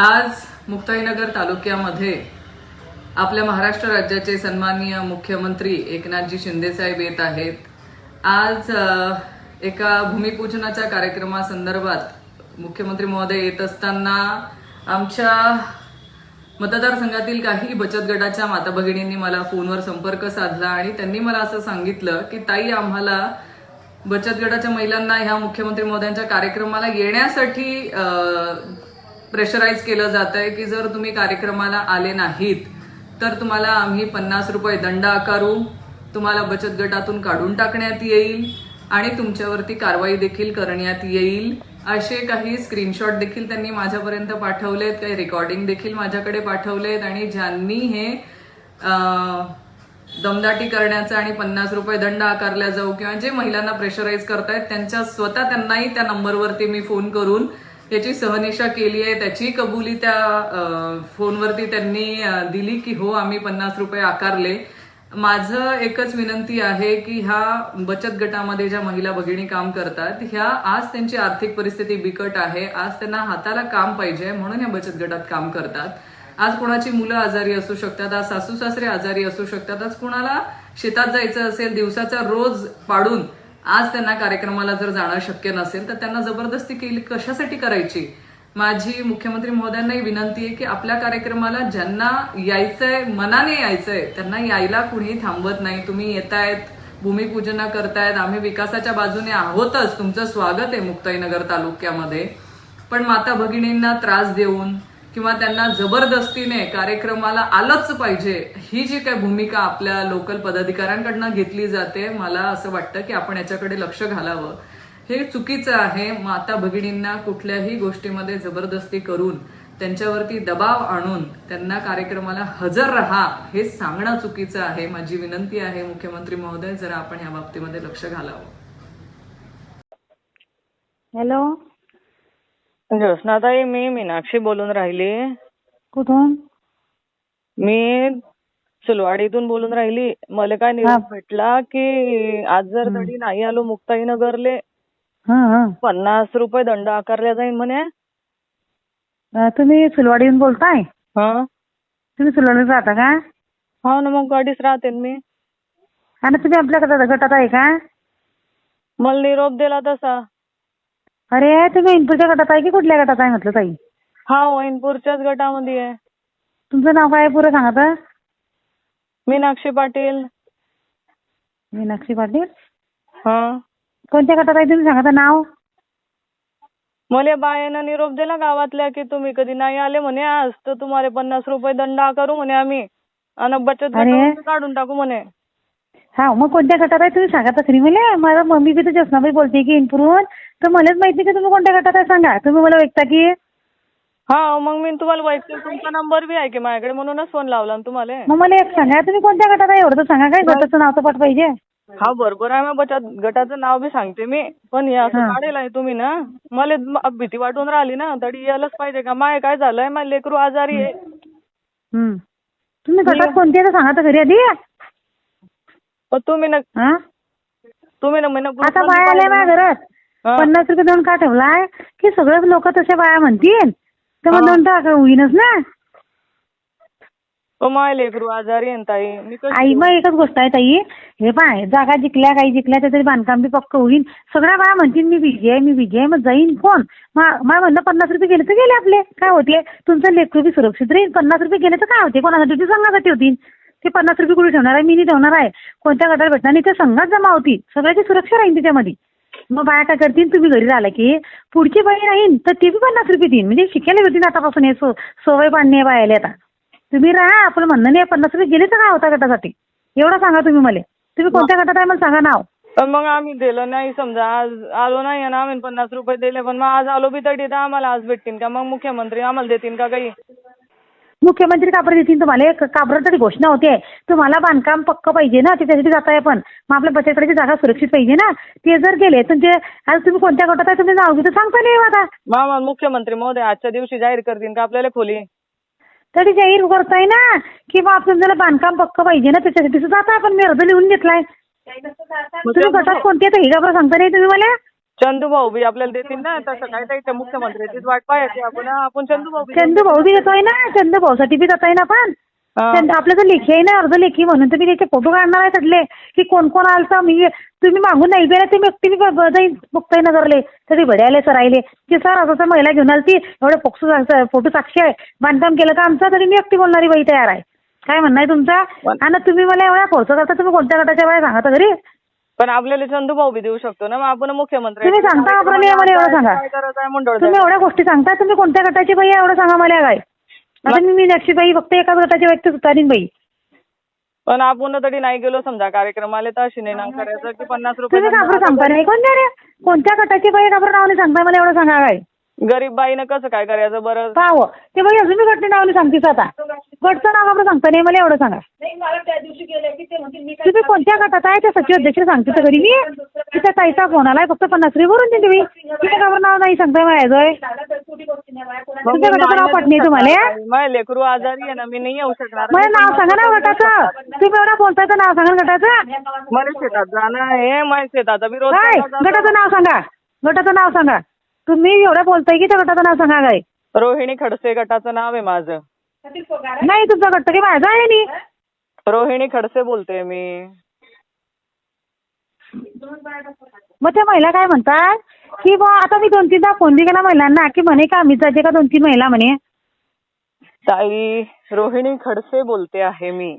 आज मुक्ताईनगर तालुक्यामध्ये आपल्या महाराष्ट्र राज्याचे सन्माननीय मुख्यमंत्री एकनाथजी शिंदेसाहेब येत आहेत. आज एका भूमिपूजनाच्या कार्यक्रमासंदर्भात मुख्यमंत्री महोदय येत असताना आमच्या मतदारसंघातील काही बचत गटाच्या माता भगिनींनी मला फोनवर संपर्क साधला आणि त्यांनी मला असं सांगितलं की ताई आम्हाला बचत गटाच्या महिलांना ह्या मुख्यमंत्री महोदयांच्या कार्यक्रमाला येण्यासाठी प्रेशराईज केलं जात आहे की जर तुम्ही कार्यक्रमाला आले नाहीत तर तुम्हाला आम्ही पन्नास रुपये दंड आकारू तुम्हाला बचत गटातून काढून टाकण्यात येईल आणि तुमच्यावरती कारवाई देखील करण्यात येईल. असे काही स्क्रीनशॉट देखील त्यांनी माझ्यापर्यंत पाठवलेत काही रेकॉर्डिंग देखील माझ्याकडे पाठवलेत आणि ज्यांनी हे दमदाटी करण्याचा आणि पन्नास रुपये दंड आकारला जाऊ किंवा जे महिलांना प्रेशराईज करतायत त्यांच्या स्वतः त्यांनाही त्या नंबरवरती मी फोन करून याची सहनिशा केली आहे त्याची कबुली त्या फोनवरती त्यांनी दिली की हो आम्ही पन्नास रुपये आकारले. माझं एकच विनंती आहे की ह्या बचत गटामध्ये ज्या महिला भगिनी काम करतात ह्या आज त्यांची आर्थिक परिस्थिती बिकट आहे आज त्यांना हाताला काम पाहिजे म्हणून या बचत गटात काम करतात. आज कोणाची मुलं आजारी असू शकतात आज सासू सासरे आजारी असू शकतात आज कुणाला शेतात जायचं असेल दिवसाचा रोज पाडून आज त्यांना कार्यक्रमाला जर जाणं शक्य नसेल तर त्यांना जबरदस्ती केली कशासाठी करायची? माझी मुख्यमंत्री महोदयांनाही विनंती आहे की आपल्या कार्यक्रमाला ज्यांना यायचंय मनाने यायचंय त्यांना यायला कुणी थांबवत नाही. तुम्ही येतायत भूमिपूजना करतायत आम्ही विकासाच्या बाजूने आहोतच. तुमचं स्वागत आहे मुक्ताईनगर तालुक्यामध्ये. पण माता भगिनींना त्रास देऊन किंवा त्यांना जबरदस्तीने कार्यक्रमाला आलंच पाहिजे ही जी काय भूमिका आपल्या लोकल पदाधिकाऱ्यांकडनं घेतली जाते मला असं वाटतं की आपण याच्याकडे लक्ष घालावं. हे चुकीचं आहे माता भगिनींना कुठल्याही गोष्टीमध्ये जबरदस्ती करून त्यांच्यावरती दबाव आणून त्यांना कार्यक्रमाला हजर राहा हे सांगणं चुकीचं आहे. माझी विनंती आहे मुख्यमंत्री महोदय जरा आपण या बाबतीमध्ये लक्ष घालावं. हॅलो. ज्योत्स्नाताई मी मीनाक्षी बोलून राहिली. कुठून? मी सुलवाडीतून बोलून राहिली. मला काय निरोप भेटला की आज जर तरी नाही आलो मुक्ताईनगरले हा हा. पन्नास रुपये दंड आकारला जाईल म्हणे. तुम्ही फुलवाडीहून बोलताय? हा. तुम्ही फुलवाडीत राहता का? हा ना मग गाडीच राहते मी. आणि तुम्ही आपल्या गटात गटात आहे का? मला निरोप दिला तसा. अरे तुम्ही इनपूरच्या गटात आहे की कुठल्या गटात आहे म्हटलं ताई? हा वैनपूरच्याच गटामध्ये आहे. तुमचं नाव काय आहे पुरं सांगा तर? मीनाक्षी पाटील. मीनाक्षी पाटील? हा. कोणत्या गटात आहे तुम्ही सांगा तर नाव? मला बायानं निरोप दिला गावातल्या की तुम्ही कधी नाही आले म्हणे आज तर तुम्हाला पन्नास रुपये दंड आकारू म्हणे आम्ही. आणि बचत. गटातून काढून टाकू म्हणे. हा मग कोणत्या गटात आहे? तुम्ही सांगा तर खरी मला मम्मी बी तर ज्योत्नाबाई बोलते की इनपूरहून तर मलाच माहीत नाही की तुम्ही कोणत्या गटात आहे? सांगा. तुम्ही मला व्यक्ता की? हा मग मी तुम्हाला वैयक्तिक तुमचा नंबर बी आहे की माझ्याकडे? म्हणूनच फोन लावला ना तुम्हाला. मग मला एक सांगा. तुम्ही कोणत्या गटात आहे? एवढं तर सांगा काय? गटाचं नाव तर पाठ पाहिजे. हा बरोबर आहे. मग बचत गटाचं नाव बी सांगते मी. पण हे असं. काढेल आहे तुम्ही ना. मला म- भीती वाटून राहिली ना. तरी यायलाच पाहिजे का? माय काय झालंय? माझं लेकरू आजारी आहे. हम्म. तुम्ही गटात कोणती आहे सांगा तर घरी आधी. पण तुम्ही न हा? तुम्ही न म्हणे आता बाया आल्या माझ्या घरात हा. पन्नास रुपये देऊन का ठेवलाय? की सगळेच लोक तसे बाया म्हणतील. तर मग हा. दोन टाका होईनच ना. पण माय लेकरू आजारी आहे ना ताई. मी कशी आई मग एकच गोष्ट आहे ताई. हे पाय जागा जिंकल्या काही जिंकल्या त्याचं बांधकाम बी पक्क होईल सगळ्या बाया म्हणतील मी विजय मी विजय मग जाईन कोण? मा म्हणलं पन्नास रुपये गेले तर गेले आपले. काय होते? तुमचं लेकरू बी सुरक्षित राहील पन्नास रुपये गेले तर काय होते? कोणासाठी? ते संघासाठी होतील ते पन्नास रुपये कुठे ठेवणार आहे? मी नाही ठेवणार आहे. कोणत्या गटात भेटणार नाही? ते संघात जमा होतील. सगळ्याची सुरक्षा राहील त्याच्यामध्ये. मग बाया काय करतील? तुम्ही घरी राहिला की पुढची बाई राहील तर ते बी पन्नास रुपये देईन. म्हणजे शिकायला भेटतील आतापासून हे सो सवय पाडणे आहे बायाला आता. तुम्ही राहा. आपलं म्हणणं नाही. पन्नास रुपये गेले तर काय होता गटासाठी? एवढं सांगा तुम्ही मला. तुम्ही कोणत्या गटात आहे? मला सांगा नाव. पण मग आम्ही दिलं नाही. समजा आज आलो नाही आणि आम्ही पन्नास रुपये दिले पण मग आज आलो बी तरी तर आम्हाला आज भेटतील का? मग मुख्यमंत्री आम्हाला देतील का काही? मुख्यमंत्री काबर देतील? तुम्हाला एक काबर तरी घोषणा होते तुम्हाला बांधकाम पक्क पाहिजे ना ते त्यासाठी जाताय पण मग आपल्या बचतकडेची जागा सुरक्षित पाहिजे ना. ते जर गेले तुमचे आज तुम्ही कोणत्या गटात आहे तुम्ही नाव घेतो सांगता नाही आता. मामा मुख्यमंत्री महोदय आजच्या दिवशी जाहीर करतील का आपल्याला खोली? तरी जाहीर करताय ना. की बा आपल्याला बांधकाम पक्क पाहिजे ना त्याच्यासाठी सुद्धा आता आपण मी अर्ज लिहून घेतलाय. तुम्ही गटात कोणते तर हे का बरं सांगता नाही तुम्ही मला? चंदू भाऊ बी आपल्याला देतील ना तसं काय ते इथे मुख्यमंत्र्याचीच वाट पाहायची आपण. आपण चंदू भाऊ बी चंदू भाऊ बी देतोय ना? चंदू भाऊसाठी बी देतोय ना पण? हा. चंद- आपलं तर लेखी आहे ना अर्ध लेखी म्हणून तर मी त्याचे फोटो काढणार आहे त्यातले की कोण कोण आलता? मी तुम्ही मागून नाही गेला ते ब- ब- जाईन बघताय नगरले. तरी भड्याले सरायले. की सर असं असं महिला घेऊन आलती. एवढे फोक्सो फोटो साक्षी आहे. बांधकाम केलं का आमचं तरी मी एकटी बोलणारी बाई तयार आहे. काय म्हणणं आहे तुमचा? पण- आणि तुम्ही मला एवढ्या खर्च करता तुम्ही कोणत्या गटाच्या बाया सांगा तर घरी? पण आपल्याला चंदू भाऊ बी देऊ शकतो ना. मग आपण मुख्यमंत्री तुम्ही सांगता का मला एवढं सांगा. काय करायचं आहे मंडळ? तुम्ही एवढ्या गोष्टी सांगता. तुम्ही कोणत्या गटाची बाई आहे एवढं सांगा मला काय? आता मी मीनाक्षी बाई फक्त एकाच गटाची व्यक्ती सुतारीन बाई. पण आपण तरी नाही गेलो समजा कार्यक्रमाला तर अशी नाही ना करायचं की पन्नास रुपये तुम्ही सांगता नाही. कोणत्या रे? कोणत्या गटाची बाई काबर नाव नाही सांगता मला एवढं सांगा काय? गरीब बाईनं कसं काय करायचं बरं? पाव ते बाई अजून मी गटने नाव नाही सांगतेस आता. गटचं नाव काबर सांगता नाही मला एवढं सांगा. तुम्ही कोणत्या गटात आहे? त्या सचिव अध्यक्ष सांगते तर घरी. मी तिच्या ताईचा फोन आलाय फक्त पन्नास रुपये भरून देते मी तिथे काबर नाव नाही सांगताय माझ्याजवळ तुमच्या गटाचं नाव पटणे तुम्हाला लेकरू आजारी आहे ना मी नाही येऊ शकणार. मला नाव सांगा ना गटाचं. तुम्ही एवढा बोलताय तर नाव सांगा ना गटाचं. मला शेतात जाणं आहे माझ्या शेताचा काय. गटाचं नाव सांगा. गटाचं नाव सांगा. तुम्ही एवढं बोलताय की त्या गटाचं नाव सांगा काय? रोहिणी खडसे गटाचं नाव आहे माझं. नाही तुमचा गट की माझा आहे नी रोहिणी खडसे बोलते मी. मग त्या महिला काय म्हणतात? की बा आता मी दोन तीनदा फोन बी केला महिलांना की म्हणे का आम्ही जाते का दोन तीन महिला म्हणे. ताई रोहिणी खडसे बोलते आहे मी.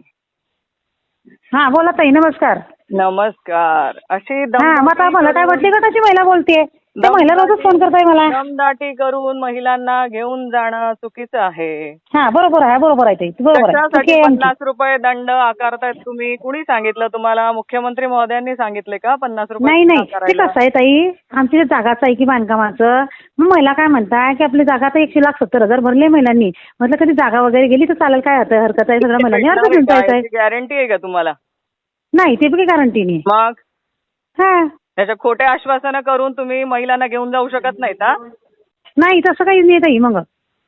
हा बोला ताई नमस्कार. नमस्कार. अशी हा मग आता मला काय वाटते गटाची महिला बोलते त्या महिला रोजच फोन करताय मला. दमदाटी करून महिलांना घेऊन जाणं चुकीचं आहे. हा बरोबर आहे बरोबर आहे ताई बरोबर आहे. चुकी कशासाठी आहे आमची. पन्नास रुपये दंड आकारतायत तुम्ही? कुणी सांगितलं तुम्हाला? मुख्यमंत्री महोदयांनी सांगितले का पन्नास रुपये नाही दंड नाही ते आकारायला? कसं आहे ताई? आमची जे जागाच आहे की बांधकामाचं मग महिला काय म्हणताय की आपली जागा तर एकशे लाख सत्तर हजार भरले महिलांनी. म्हटलं कधी जागा वगैरे गेली तर चालेल काय हरकत हरकत आहे सगळ्या महिलांनी अर्ज घेऊन जायचं आहे. गॅरंटी आहे का तुम्हाला? नाही ते बी गॅरंटी नाही. मग? हा. त्याच्या खोटे आश्वासनं करून तुम्ही महिलांना घेऊन जाऊ शकत नाही का नाही तसं काही नाही ताई मग.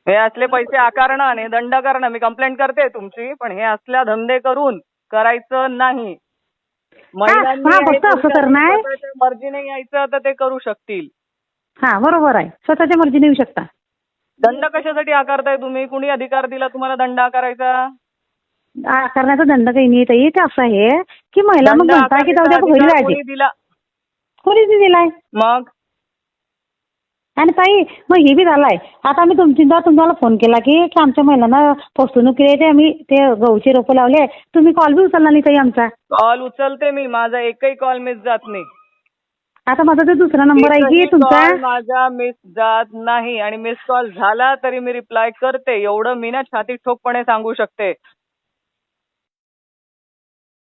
हे असले पैसे आकारणं आणि दंड करणं मी कंप्लेंट करते तुमची पण हे असल्या धंदे करून करायचं नाही. हा, फक्त असं करणार. मर्जीने यायचं तर ते करू शकतील. हा बरोबर आहे. स्वतःच्या मर्जीने येऊ शकता. दंड कशासाठी आकारताय तुम्ही? कुणी अधिकार दिला तुम्हाला दंड आकारायचा? आ, करण्याचा दंड काही नाही ताई ते असं आहे की महिला मग दंड म्हणताय की जाऊ द्या आकारण्याचा घरी अधिकार राहायचे कोणी दिला कोणीच दिलाय? मग? आणि ताई मग हे बी झालाय. आता आम्ही तुमच्या तुम्हाला फोन केला की की आमच्या महिलांना फसवणूक केली ते आम्ही ते गहूचे रोपं लावले तुम्ही कॉल बी उचलला नाही ताई आमचा. कॉल उचलते मी. माझा एकही कॉल मिस जात नाही. आता माझा जो दुसरा नंबर आहे की एकही तुमचा? call माझा मिस जात नाही. आणि मिस कॉल झाला तरी मी रिप्लाय करते. एवढं मी ना छाती ठोकपणे सांगू शकते.